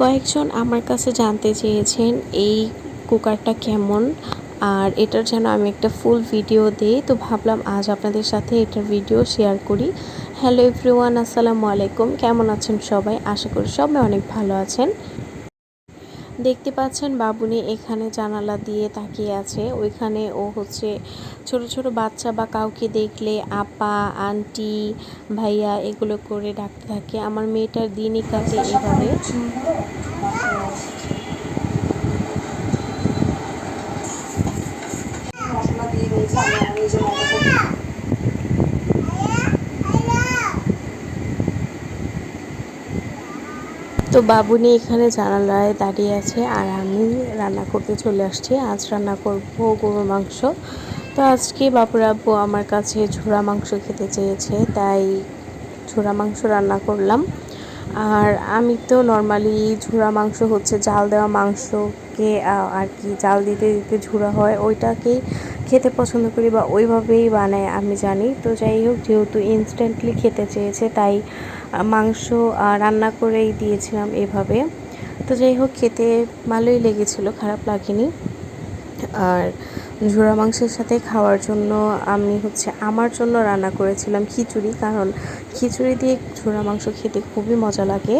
কয়েকজন আমার কাছে জানতে চেয়েছেন এই কুকারটা কেমন আর এটার যেন আমি একটা ফুল ভিডিও দিই। তো ভাবলাম আজ আপনাদের সাথে এটার ভিডিও শেয়ার করি। হ্যালো এভরিওয়ান আসসালামু আলাইকুম। কেমন আছেন সবাই? আশা করি সবাই অনেক ভালো আছেন। দেখতে পাচ্ছেন বাবুনি এখানে জানালা দিয়ে তাকিয়ে আছে। ওইখানে ও হচ্ছে ছোট ছোট বাচ্চা বা কাউকে দেখলে আপা, আন্টি, ভাইয়া এগুলো করে ডাকতে থাকে। আমার মেয়েটার দিনই কাটে এভাবে। মশলা দিয়ে দিয়েছি আমি আমার নিজের মতো করে তো বাবুনি এখানে জানালায় দাঁড়িয়ে আছে আর আমি রান্না করতে চলে আসছি। আজ রান্না করব গরুর মাংস। তো আজকে বাবুর আব্বু আমার কাছে ঝোড়া মাংস খেতে চেয়েছে, তাই ঝোড়া মাংস রান্না করলাম। আর আমি তো নর্মালি ঝুরা মাংস হচ্ছে, জাল দেওয়া মাংসকে আর কি জাল দিতে দিতে ঝুরা হয়, ওইটাকেই খেতে পছন্দ করি বা ওইভাবেই বানায় আমি জানি। তো যাই হোক, যেহেতু ইনস্ট্যান্টলি খেতে চেয়েছে, তাই মাংস রান্না করেই দিয়েছিলাম এভাবে। তো যাই হোক, খেতে ভালোই লেগেছিল, খারাপ লাগেনি। আর ঝোড়া মাংসের সাথে খাওয়ার জন্য আমি হচ্ছে আমার জন্য রান্না করেছিলাম খিচুড়ি, কারণ খিচুড়ি দিয়ে ঝোড়া মাংস খেতে খুবই মজা লাগে।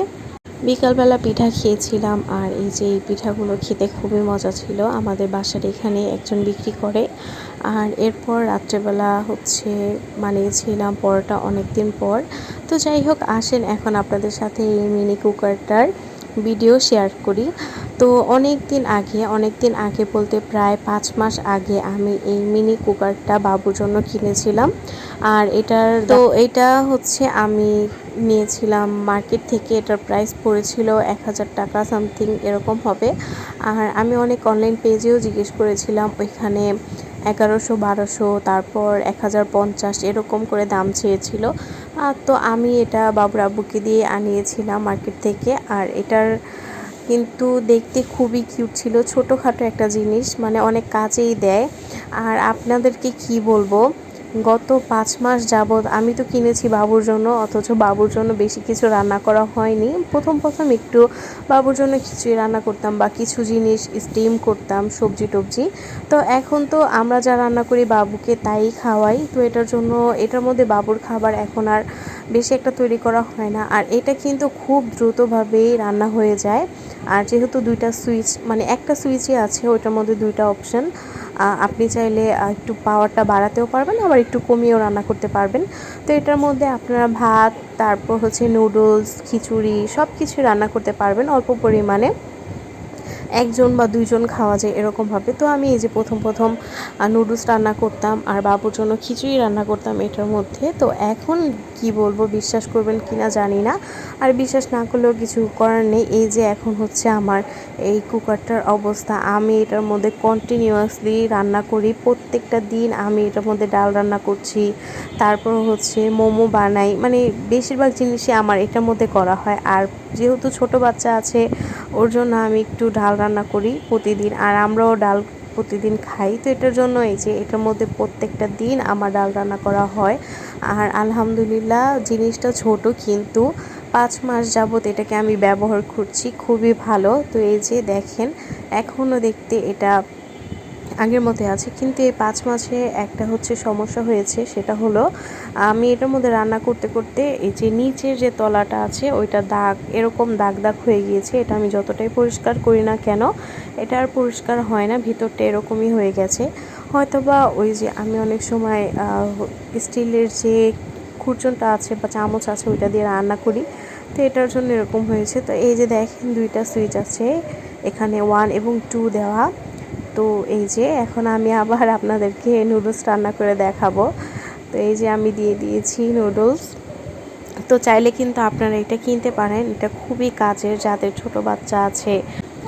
বিকালবেলা পিঠা খেয়েছিলাম আর এই যে এই পিঠাগুলো খেতে খুবই মজা ছিল। আমাদের বাসার এখানে একজন বিক্রি করে। আর এরপর রাত্রেবেলা হচ্ছে বানিয়েছিলাম পরোটা অনেক দিন পর। তো যাই হোক, আসেন এখন আপনাদের সাথে এই মিনি কুকারটার ভিডিও শেয়ার করি। তো অনেক দিন আগে অনেক দিন আগে বলতে প্রায় পাঁচ মাস আগে আমি এই মিনি কুকারটা বাবুর জন্য কিনেছিলাম। আর এটার তো এটা হচ্ছে আমি নিয়েছিলাম মার্কেট থেকে এটার প্রাইস পড়েছিল এক হাজার টাকা সামথিং এরকম হবে। আর আমি অনেক অনলাইন পেজেও জিজ্ঞেস করেছিলাম ওইখানে এগারোশো বারোশো তারপর এক হাজার পঞ্চাশ এরকম করে দাম চেয়েছিল। তো আমি এটা বাবুর আব্বুকে দিয়ে আনিয়েছিলাম মার্কেট থেকে। আর এটার কিন্তু দেখতে খুবই কিউট ছিল, ছোটোখাটো একটা জিনিস মানে অনেক কাজেই দেয়। আর আপনাদেরকে কি বলব গত পাঁচ মাস যাবৎ আমি তো কিনেছি বাবুর জন্য, অথচ বাবুর জন্য বেশি কিছু রান্না করা হয়নি। প্রথম প্রথম একটু বাবুর জন্য খিচুড়ি রান্না করতাম বা কিছু জিনিস স্টিম করতাম, সবজি টবজি। তো এখন তো আমরা যা রান্না করি বাবুকে তাই খাওয়াই। তো এটার জন্য, এটার মধ্যে বাবুর খাবার এখন আর বেশি একটা তৈরি করা হয় না। আর এটা কিন্তু খুব দ্রুতভাবেই রান্না হয়ে যায়। আর যেহেতু দুইটা সুইচ মানে একটা সুইচই আছে, ওইটার মধ্যে দুইটা অপশান আপনি চাইলে একটু পাওয়ারটা বাড়াতেও পারবেন, আবার একটু কমিয়েও রান্না করতে পারবেন। তো এটার মধ্যে আপনারা ভাত, তারপর হচ্ছে নুডলস, খিচুড়ি সব কিছু রান্না করতে পারবেন অল্প পরিমাণে। একজন বা দুইজন খাওয়া যায় এরকমভাবে তো আমি এই যে প্রথম প্রথম নুডলস রান্না করতাম আর বাবুর জন্য খিচুড়ি রান্না করতাম এটার মধ্যে। তো এখন কি বলব, বিশ্বাস করবেন কি না জানি না। আর বিশ্বাস না করলেও কিছু করার নেই। এই যে এখন হচ্ছে আমার এই কুকারটার অবস্থা। আমি এটার মধ্যে কন্টিনিউয়াসলি রান্না করি। প্রত্যেকটা দিন আমি এটার মধ্যে ডাল রান্না করছি। তারপর হচ্ছে মোমো বানাই। মানে বেশিরভাগ জিনিসই আমার এটার মধ্যে করা হয়। আর যেহেতু ছোট বাচ্চা আছে, ওর জন্য আমি একটু ডাল রান্না করি প্রতিদিন, আর আমরাও ডাল প্রতিদিন খাই। তো এটার জন্য এই যে এটার মধ্যে প্রত্যেকটা দিন আমার ডাল রান্না করা হয়। আর আলহামদুলিল্লাহ জিনিসটা ছোট, কিন্তু পাঁচ মাস যাবৎ এটাকে আমি ব্যবহার করছি, খুবই ভালো। তো এই যে দেখেন এখনও দেখতে এটা আগের মতো আছে, কিন্তু এই পাঁচ মাসে একটা হচ্ছে সমস্যা হয়েছে, সেটা হলো আমি এটার মধ্যে রান্না করতে করতে এই যে নিচের যে তলাটা আছে, ওইটা দাগ, এরকম দাগ দাগ হয়ে গিয়েছে, এটা আমি যতটাই পরিষ্কার করি না কেন, এটা আর পরিষ্কার হয় না, ভিতরটা এরকমই হয়ে গেছে। হয়তোবা ওই যে আমি অনেক সময় স্টিলের যে খুরচনটা আছে বা চামচ আছে, ওইটা দিয়ে রান্না করি, তো এটার জন্য এরকম হয়েছে। তো এই যে দেখেন দুইটা সুইচ আছে, এখানে ওয়ান এবং টু দেওয়া। তো এই যে এখন আমি আবার আপনাদেরকে নুডলস রান্না করে দেখাবো। তো এই যে আমি দিয়ে দিয়েছি নুডলস তো চাইলে কিন্তু আপনারা এটা কিনতে পারেন। এটা খুবই কাজের, যাদের ছোট বাচ্চা আছে।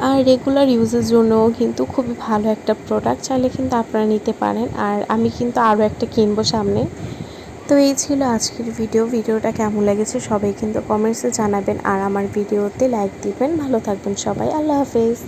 আর রেগুলার ইউজের জন্য কিন্তু খুবই ভালো একটা প্রোডাক্ট চাইলে কিন্তু আপনারা নিতে পারেন। আর আমি কিন্তু আরও একটা কিনবো সামনে। তো এই ছিল আজকের ভিডিও ভিডিওটা কেমন লেগেছে সবাই কিন্তু কমেন্টসে জানাবেন। আর আমার ভিডিওতে লাইক দিবেন। ভালো থাকবেন সবাই। আল্লাহ হাফেজ।